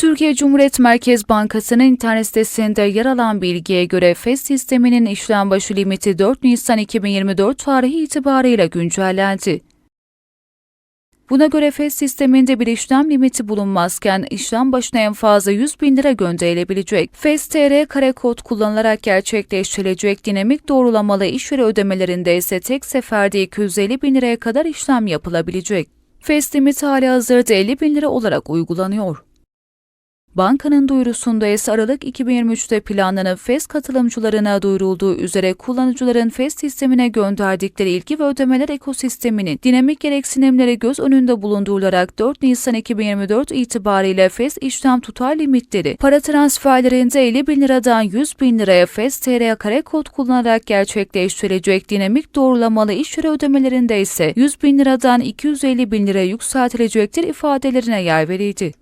Türkiye Cumhuriyet Merkez Bankası'nın internet sitesinde yer alan bilgiye göre FES sisteminin işlem başı limiti 4 Nisan 2024 tarihi itibarıyla güncellendi. Buna göre FES sisteminde bir işlem limiti bulunmazken işlem başına en fazla 100 bin lira gönderilebilecek. FES TR kare kod kullanılarak gerçekleştirilecek dinamik doğrulamalı işveri ödemelerinde ise tek seferde 250 bin liraya kadar işlem yapılabilecek. FES limiti hali hazırda 50 bin lira olarak uygulanıyor. Bankanın duyurusunda ise Aralık 2023'te planlanan FES katılımcılarına duyurulduğu üzere kullanıcıların FES sistemine gönderdikleri ilgi ve ödemeler ekosisteminin dinamik gereksinimleri göz önünde bulundurularak 4 Nisan 2024 itibariyle FES işlem tutar limitleri, para transferlerinde 50 bin liradan 100 bin liraya FES TR kare kod kullanarak gerçekleştirilecek dinamik doğrulamalı iş yeri ödemelerinde ise 100 bin liradan 250 bin liraya yükseltilecektir ifadelerine yer verildi.